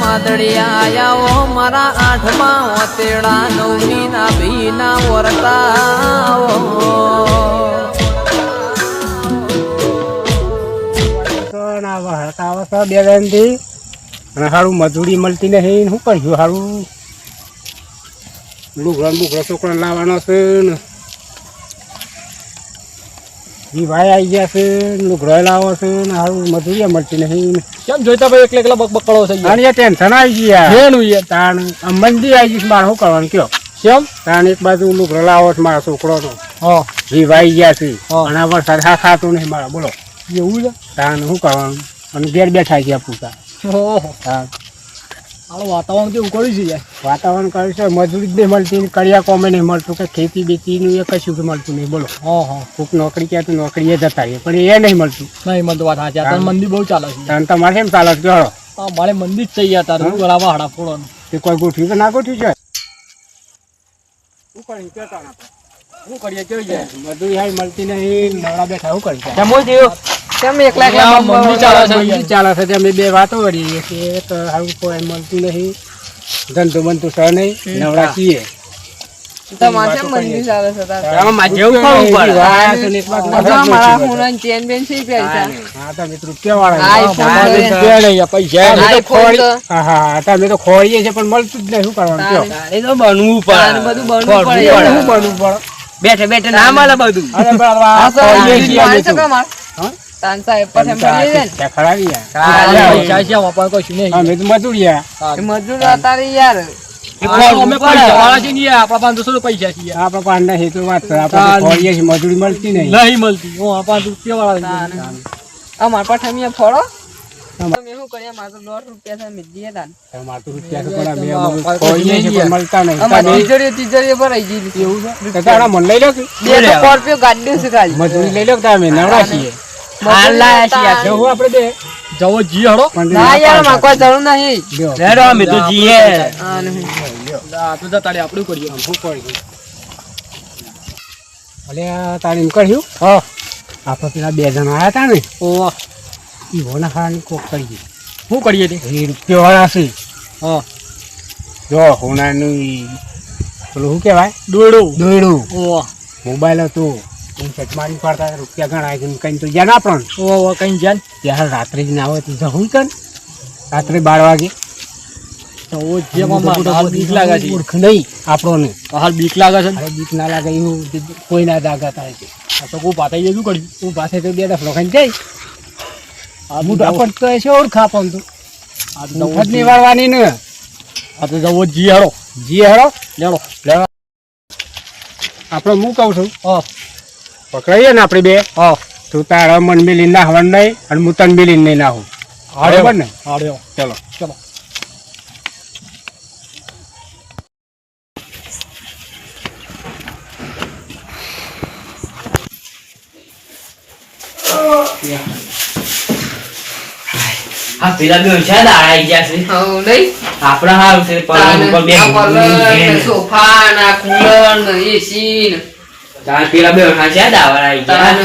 માદડિયા આયા મારા આઠમા ઓતેડા નવમી ના ભીના વરતા તો ના આવે આવે બે બેનથી અને સારું મજૂરી મળતી નહીં શું કરશું? સારું લુગડો લુગડો છોકરા લાવવાનો છે ને. ભાઈ આવી ગયા છે ને લુગડો લાવો છે ને સારું મજૂરી મળતી નહીં કેમ જોઈતા ભાઈ એકલા એકલા બક બકડો છે અને એ ટેન્શન આવી ગયા જેનું યાર? તાણ મંદી આવી ગઈ મારે શું કરવાનું કયો? કેમ તાણ એક બાજુ લુગડો લાવો છે મારા છોકરો નો ભાઈ ગયા છે. હા. અને વરસાદ હા ખાતું નહીં મારા બોલો. એવું છે? તાણ શું કરવાનું? અને ઘેર બેઠા ગયા પૂછા ઓહો. તાણ. હાલો વાતાવરણ કેવું કર્યું છે યાર? વાતાવરણ કર્યું છે મજૂરી જ નહીં મળતી કડિયા કોમે નહીં મળતું કે ખેતી બેતીનું એ કશું કે મળતું નહીં બોલો. હા હા. કોઈક નોકરી ક્યાં તો નોકરીએ જતા રહીએ પણ એ નહીં મળતું. નહીં મળતું વાત સાચી આ મંદી બહુ ચાલે છે. તને તમારે કેમ ચાલે છે કહો મારે મંદિર જ થઈ ગયા તારે કરાવવા હાડા ફોડવાનું. તે કોઈ ગોઠવી તો ના ગોઠવી છે? શું કરી કેતા શું કરીએ? કેવી જાય મજૂરી હાઈ મળતી નહીં નવડા બેઠા શું કરી જમો કેમ એકલા એકલા આ ચાલે છે. મંદી ચાલે છે અમે બે વાતો કરીએ કે તો આવું કોઈ મળતું નહીં. ધંધો બનતું છે નહીં. નવરા છીએ. તમારે કેમ મંદિર ચાલે છે તાર? વાયા છે ને એક વાત હજુ આ મારા હુંના ચેન બેન છે? પૈસા હા તમે તો રૂપિયાવાળા આઈફોન હા, છે. તમે તો નહીં પૈસા અમે તો આઈફોન ખોરી- તો. હા હા તમે તો ખોરીએ છે પણ મળતું જ નહીં. શું કરવાનું બનવું પડે. બનવું પડે. બેઠે બેઠે ના મળે બધું. અરે પણ હવે આ આ તો ખોરીએ આ છીએ અમે માણસો તો. કમાર. હા? તાન સાહેબ પર ને. ત્યાં ખરાડી યાર. છે વાપર કશું નહીં અમે તો મજૂર યાર અમે પૈસા વાળા છે. ને યાર, મજૂરી મળતી નહીં. નહીં મળતી. અમાર ઠમીયા ફળો? તમે શું કરીએ? મારે તો દોઢ રૂપિયા થાય મેં દીએ તાન. તમારે તો રૂપિયા છે પણ અમે બધું ખોરીએ છીએ પણ મળતા નહીં. અમાર તમે તિજોરીઓ તિજોરીઓ ભરાઈ ગઈ. એવું છે? તો તારા મન લઈ લો ગાડી મજૂરી લઈ લો નવરા છીએ. હાલ લાયા છીએ જવું આપણે બે? જવો જી હડો ના યારમાં કોઈ જરૂર નહીં. લ્યો. અમે તો જીએ. હા નહીં. આ તો જતા આપણું કરીએ શું કર્યું અલે આ તારે એમ કર્યું હા. આપણે પેલા બે જણા આવ્યા હતા ને. ઓહ. ઈ હોના ખાવાની કોક કરી શું કરીએ તે? એ રૂપિયા વાળા છે. હા. જો હોનાનું પેલું શું કહેવાય? દોડું દોડું ઓહ. મોબાઈલ હતો. હું ચટમારી પાડતા રૂપિયા ગણાય કે કઈ તો જ્યાં ના પણ. ઓહ કઈ જાન ત્યાં રાત્રે જ ના હોય તો જવું કર રાત્રે બાર વાગે. તો ઓ જે મામા હાલ બીક લાગે છે. ઓળખ નહીં આપણોને. હાલ બીક લાગે છે બીક ના લાગે એવું કોઈ ના જાગા થાય છે આ તો કોઈ પાતાઈ શું કર્યું. તું પાસે તો બે દફલો ખાઈને જાય. આ હું તો તો પણ તો એ છે ઓળખા પણ તું. આ તો મફતની. આ તો જવો જી હળો. જી હેડો લેડો આપણે હું કહું છું? હા. પકડાઈએ ને આપણે બે? હા. તું તારા મન મિલી નાહવાનું નહીં અને હું તન મિલી નહીં નાહું. બરાબર ને? હાડ્યો. ચલો. ચલો. આ પેલા બે ઓછા દાડા ગયા છે. હવ નહીં? આપણા છે ઉપર બે. સોફા ના કુલર ને એસી ને તાર પેલા બે ઓછા છે ગયા તાન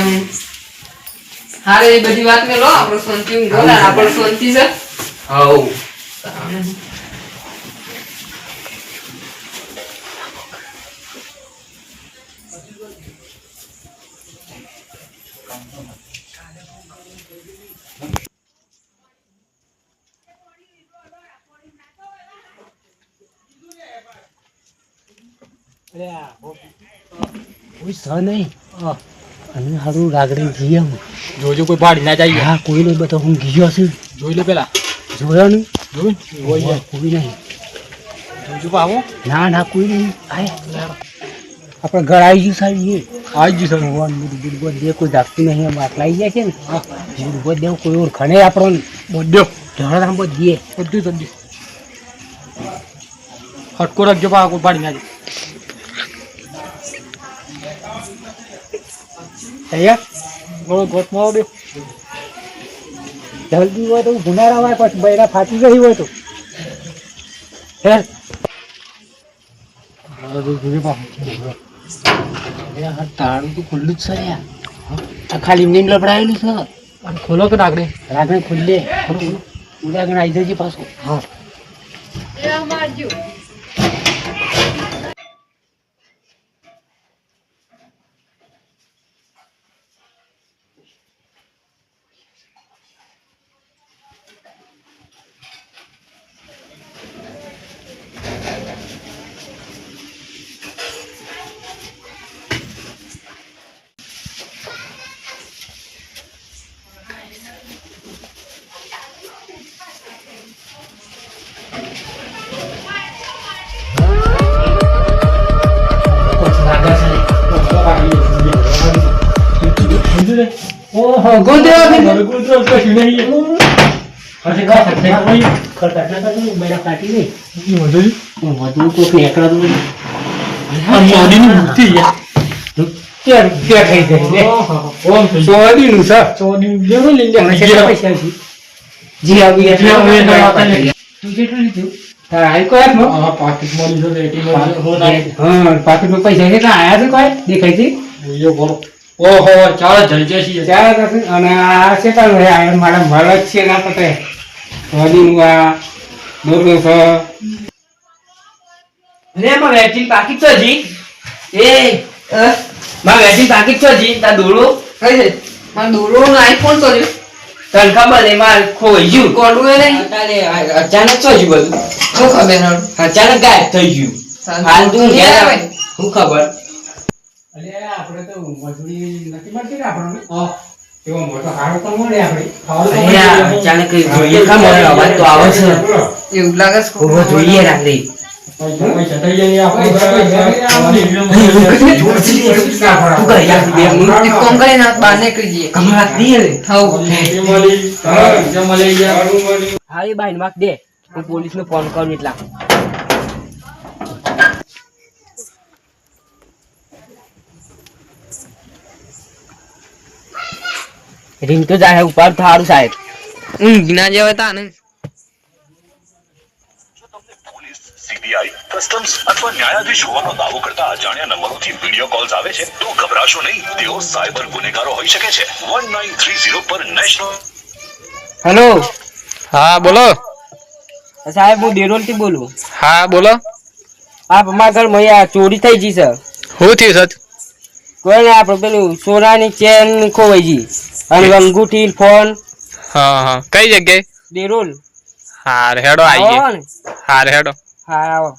હારે એ બધી વાત ને લો આપણે શાંતિ ઊંઘો ને આપણે શાંતિ છે. હઉ કોઈ સ નહીં. અને સારું રાગડી જઈએ હું જોજો કોઈ પાડી ના જાય. હા કોઈ નહીં બધો હું ગયો છું જોઈ લે પેલા. જોયો? નહીં જોયું કોઈ નહીં. જોજો આવો ના ના કોઈ નહીં. આય. આપણે ઘર આવી ગયું સાહેબ એ. આવી ગયું સાહેબ. ભગવાન બુડબુડ દે કોઈ ધાકતું નહીં અમે આટલા આવી જાય છે ને. બુડબુડ દેવ કોઈ ઓળખણે આપણો બોડ્યો ઢળ આંબો દે બધું સમજી હટકો રાખજો પા કોઈ પાડી ના અહીંયા? થોડો ગોટ મારો દે જલ્દી હોય તો ગુનારા હોય પછી બૈરા ફાટી ગઈ હોય તો. હે? ખાલી કે નાકડે રાગણે ખુલ્લે. ઉદાગણ આવી જજે પાછું. હા. ઓહો ગોંધેવા ગોંધેવા કશું નહીં પછી કાંઈ થશે નહીં. ખર્ચ ના કરજો, બૈરા કાઢી નહીં. હું વધુ કોક એકલા તો નહીં. મોદીની મૂર્તિ યાર ત્યાં રૂપિયા થઈ જાય છે. ઓમ થઈ ચોરીનું છે. ચોરી જેવું લઈ લે, મને કેટલા પૈસા છે? જી આવી ગયા. જી આવી ગયા, આપણે. તું કેટલું લીધું? તારા આઈ કોઈ હાથમાં? હા પાકીટ મળી છે રેટી મળી હો ના હા, પાકીટમાં પૈસા કેટલા આયા છે કોઈ? દેખાય છે? એ બોલો ઓહો ચાલ જલજેસી છીએ. દર્શન અને આ છે? આ મારા મળદ છે ના પતે. ચોરીનું આ દોરડું છે. રે માં વેટિન પાકીટ છો જી. એ માં વેટિન પાકી છો જી તા દોરો કઈ છે? માં દોરો આઈફોન તો તને ખબર નહીં માર ખોઈ ગયું. કોડું એ નહીં? અચાનક છો ગયું બધું? શું ખબર અચાનક ગાયબ થઈ ગયું. હાલ તું ઘેર આવે. શું ખબર? અલે આપણે તો મજૂરી નથી મળતી ને આપણને. એવો મોટો હારો તો મળે આપણે. અરે આ કઈ જોઈએ ખા અવાજ તો આવે છે એવું લાગે છે ઊભો જોઈએ રાખલી પૈસા પૈસા થઈ જાય આપણે તું કરી યાર બે મિનિટ એક કામ કરીને આ બહાર નીકળી જઈએ કમરા દે રે હવ મળી પૈસા મળી ગયા હા એ બાઈ માક દે હું પોલીસ ને ફોન કરું એટલા તો જાય ઉપર થારું સાહેબ. ઊંઘ ના જેવા તા ને. સીબીઆઈ કસ્ટમ્સ અથવા ન્યાયાધીશ હોવાનો દાવો કરતા અજાણ્યા નંબરોથી વીડિયો કોલ્સ આવે છે તો ગભરાશો નહીં. તેઓ સાયબર ગુનેગારો હોઈ શકે છે. વન નાઇન થ્રી ઝીરો પર નેશનલ હેલો હા બોલો. સાહેબ હું દેરોલથી બોલું. હા બોલો. આપ અમારા અહીંયા ચોરી થઈ ગઈ છે શું થયું સર? કોઈ ને આપણે પેલું સોનાની ચેન ખોવાઈ ગઈ અને અંગૂઠી ફોન. હા હા. કઈ જગ્યાએ? દેરોલ હાર હેડો આવી ગઈ હાર હેડો હા આવો.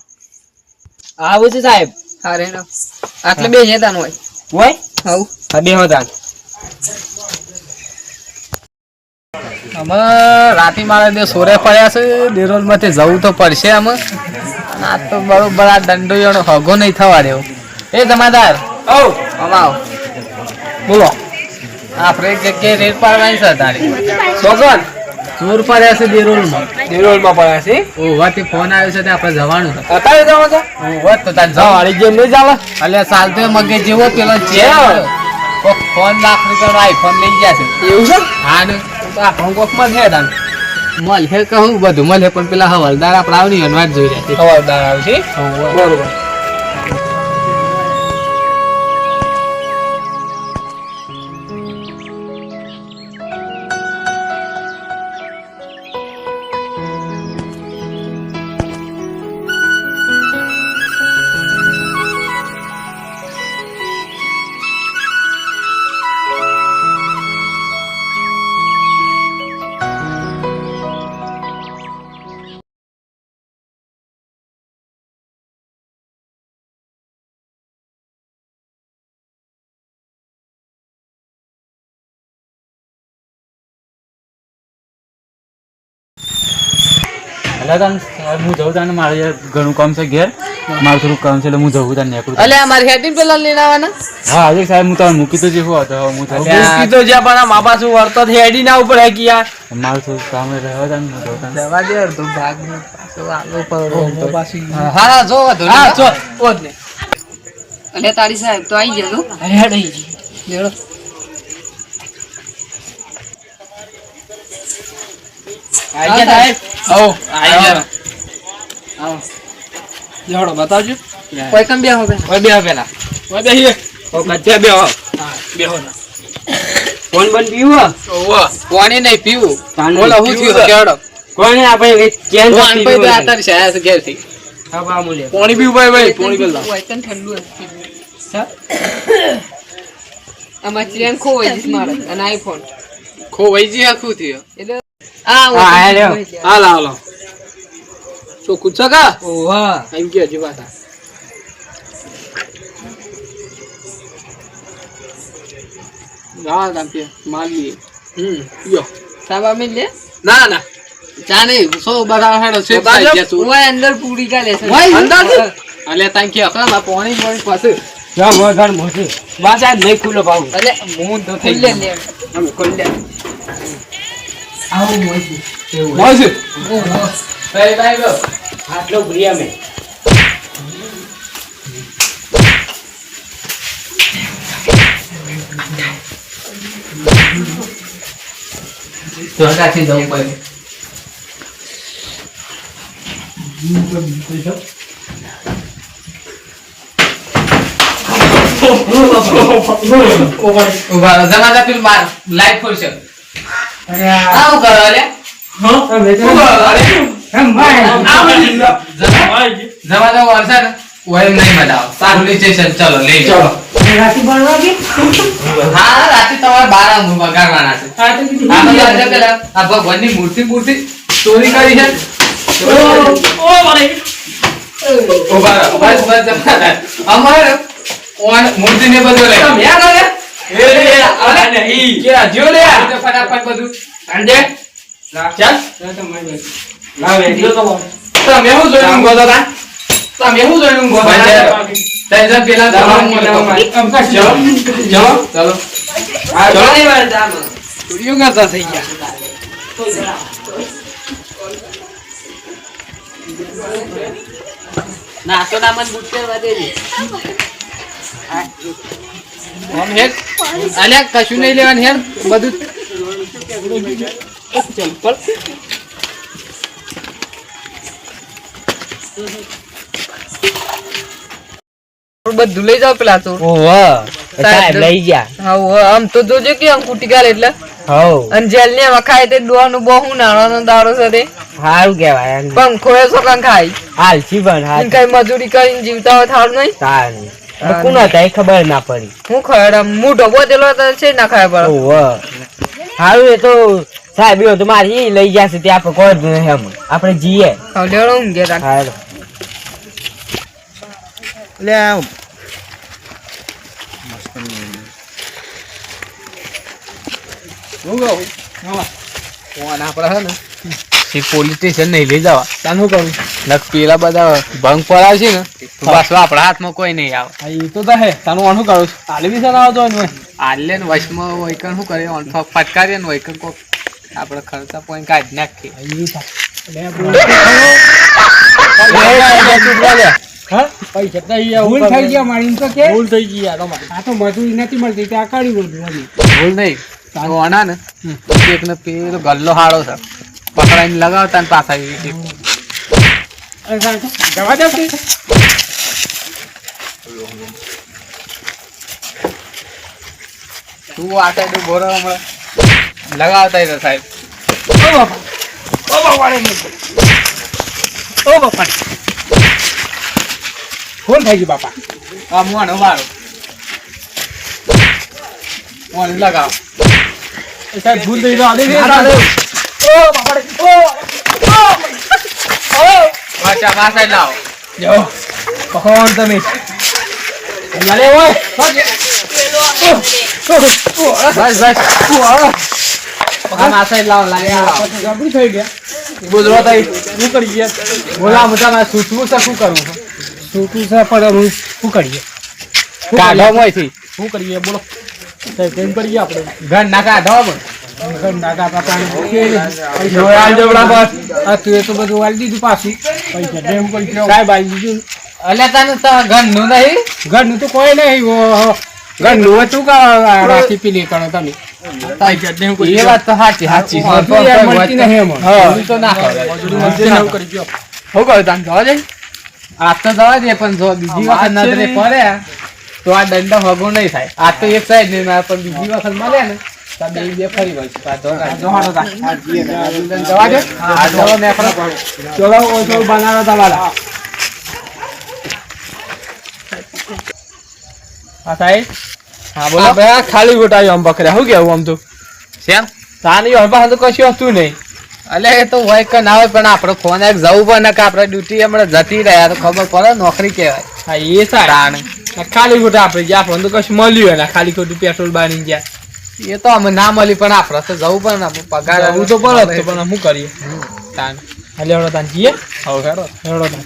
આવું છે સાહેબ. હારે હેડો આટલે બે જતા હોય. હોય? હવ. આ બે હોતાન. અમે રાતી મારે બે સોરે પડ્યા છે. દેરોલમાંથી જવું તો પડશે અમે આ તો બરોબર આ દંડો એનો હગો નહીં થવા દેવો. એ જમાદાર. ઓ અમાવ બોલો. આપણે એક જગ્યાએ રેડ પાડવાની છે તારી સોગન ચોર પડ્યા છે દેરોલમાં દેરોલમાં પડ્યા છે? ઓવાથી ફોન આવ્યો છે તે આપણે જવાનું છે. અત્યારે જવા છો? ઓવા તો તાર જાવ. વાળી જેમ નહીં ચાલે? એટલે ચાલતો મગે જેવો પેલો છે કોક ફોન લાખ રૂપિયાનો આઈફોન લઈ ગયા છે. એવું છે? હા ને. તો આપણું કોકમાં છે તાન મળે કહું બધું મળે પણ પેલા હવાલદાર આપણા આવની અનવાજ જોઈ રહ્યા છે. હવાલદાર આવશે બરોબર. એટલે તાને હું જઉં તને મારે ઘણું કામ છે ઘેર. મારું થોડું કામ છે એટલે હું જઉં તને નીકળું અલે અમારે હેડી પેલા લઈને આવવાના? હા આજે સાહેબ હું તને મૂકી તો જેવું હતો હું મૂકી તો જ્યાં પણ આ મા બાસુ છે હેડી ના ઉપર હે ગયા મારું થોડું કામ રહેવા તને હું જઉં તને. જવા દે અડધો ભાગ પાછો આગળ પર પાછી હા જો હા ચો ઓજ ને અલે તારી સાહેબ તો આવી ગયા અરે હેડ લેડો આઈ ગયા સાહેબ? આવો. આઈ ગયા. લેવડો બતાવજો. કોઈ કમ બે હવે ઓય બે પેલા? ઓય બેહીએ. ઓ કચ્ચે બે હો બેહો ફોન બન પીવું ઓવો. પાણી નહીં પીવું? બોલો હું થયું? છે. કોને આપણે ચેન પાણી પી દે આ તારી શાયદ ઘેરથી. પાણી પીવું ભાઈ ભાઈ? પાણી પી હોય? તો ઠંડુ હશે. આમાં ચેન ખોવાઈ જઈશ મારે અને આઈફોન ખોવાઈ જી આખું થયું? એટલે હેલો. ખોવાઈ જાય. હાલ હાલ. ચોખ્ખું છે કા? ઓહા. એમ કે હજી પાછા. હા માલ લઈએ હમ. યો સાબા મેં લે? ના ના. ચા નહીં સો બધા હેડો છે. ઓય અંદર પૂરી કાલે લેશે અંદર? અલે તાન કે અકલ આ પાણી પાણી પાસે જા વગર મોટી બસ આ નહીં ખુલ્લો પાવું અલે હું તો થઈ લે. અમે ખોલી દે આવું. મોજ ભાઈ ભાઈ આટલો પ્રિયા મેં. જોડાથી જવું પડે. જમાદાર પેલું માર લાઈટ ફોડશે આવું કરો જવા જમાદાર વરસાદ. ઓય નહીં મજા આવે પોલીસ સ્ટેશન ચલો લઈ ચલો. હા રાતે તમારે બાર આમ વગાડવાના છે. આ બધા પેલા. આ ભગવાનની મૂર્તિ મૂર્તિ. ચોરી કરી છે. બસ બસ અમારે મૂર્તિ ને બધું લઈ કે જો લે ફટાફટ બધું અંજે ચાલ તમે હું જોઈને ઊંઘો તો તા તમે હું જોઈને ઊંઘો તો ટેન્શન પેલા તમામ ચલો ચલો ચલો ચલો ચોરીઓ કરતા થઈ ગયા નાસ્તો ના મન બુટ કરવા દેજે આમ હેડ. અલ્યા કશું નહીં લેવાનું હેડ. બધું બધું લઈ જાવ પેલા તો. લઈ ગયા. હા આમ તો જોજો કે આમ કુટી ગાલે એટલે. હવ. અને જેલ ને વખાય તે દોવાનું બહુ નાણાનો દાડો છે તે. સારું કેવાય પણ પંખો એ સોકાન ખાય હાલ જીવન હાલ કઈ મજૂરી કરીને જીવતા હોય થાળ નહીં? સારું. પણ થાય? ખબર ના પડી. હું ખબર મોઢો બોતેલો તો છે ના ખબર પડે. ઓહો સારું એ તો સાહેબ એવું તો મારે લઈ જશે ત્યાં આપણે કોઈ જ નહીં એમ. આપણે જઈએ લેવડો ઊંઘે તાર હાલો હું કહું ફોન આપણે હે ને. એ પોલીસ સ્ટેશન નહીં લઈ જવા. તાનું કરું? નક પેલા બધા ભંગ પડાવશે ને બસ પાછું આપણા હાથમાં કોઈ નહીં આવે. એ તો હે તાનું ઓનું કરું આલે બી સર આવતો હોય આલે ને વચમાં વૈકણ શું કરે? ઓન ફટકારીએ ને વૈકણ કોક આપણે ખર્ચા પોઈન્ટ કાઢી નાખીએ ભૂલ થઈ ગયા મારી તો કે. ભૂલ થઈ ગઈ આ તો મજૂરી નથી મળતી ત્યાં કરી ભૂલ નહીં. ઓના ને. એક ને પેલો ગલ્લો હાડો છે. પકડાઈને લગાવતા ને પાછા જવા દે તું આ સાઈડ ઊભો રહો હમણાં. લગાવતા હતા સાહેબ. ભૂલ થઈ ગયું બાપા? આ મોનો મારો મોન લગાવ. સાહેબ ભૂલ થઈ ગઈ. પાછા લાવો. કોણ તમે. યાલે ઓય. બસ બસ. આમ આ સાઈડ લાવો લાઈન થઈ ગયા. બોલવા આવી શું કરી ગયા. બોલા ના સૂચવું છે શું કરવું છે? છે પણ હું શું કરીએ? કાઢો મોયથી શું કરીએ? બોલો. કેમ કરીએ આપણે. ઘર ના કાઢો પણ દાદા બાપા તું તો બધું વાળી દીધું પાછું. પૈસા દેવ કરી સાહેબ આવી દીધું. અલ્યા તને તો ઘરનું નહીં? ઘરનું તો કોઈ નહીં. ઘરનું હતું કે રાખી પીલી કરો તમે એ વાત તો સાચી સાચી. મજૂરી યાર મળતી નહીં એમાં. હા. તો ના ખવાય. કરી ગયો શું કહ્યું તાન જવા જાય આ તો જવા દે પણ જો બીજી વખત પડે તો આ દંડ હગો નહીં થાય. આ તો એક સાઈડ નહીં પણ બીજી વખત મળે ને. તમે બે ફરી વળશે પાછો જોહાડો તા જવા દે. હા ચલો મેં ફરો ચલો ઓછો બનાવો તમારા. હા સાહેબ. હા બોલો. બે ખાલી ગોટાયો આમ બકરા. શું કેવું આમ તો? શેમ? તાની હવે તો કશું હતું નહીં. અલે એ તો હોય કે ના હોય પણ આપણો ફોન એક જવું પણ ના કે આપણે ડ્યુટી હમણાં જતી રહ્યા તો ખબર પડે નોકરી કહેવાય. હા એ સારા ખાલી ખોટા આપણે ગયા ફોન તો કશું મળ્યું એના ખાલી ખોટું પેટ્રોલ બાંધી ગયા એ તો અમે ના મળી પણ આપણે તો જવું પણ ના પગાર હું તો પડે તો પણ શું કરીએ? તાન. હાલે હેડો તાન જઈએ? હવે હેડો. હેડો તાન.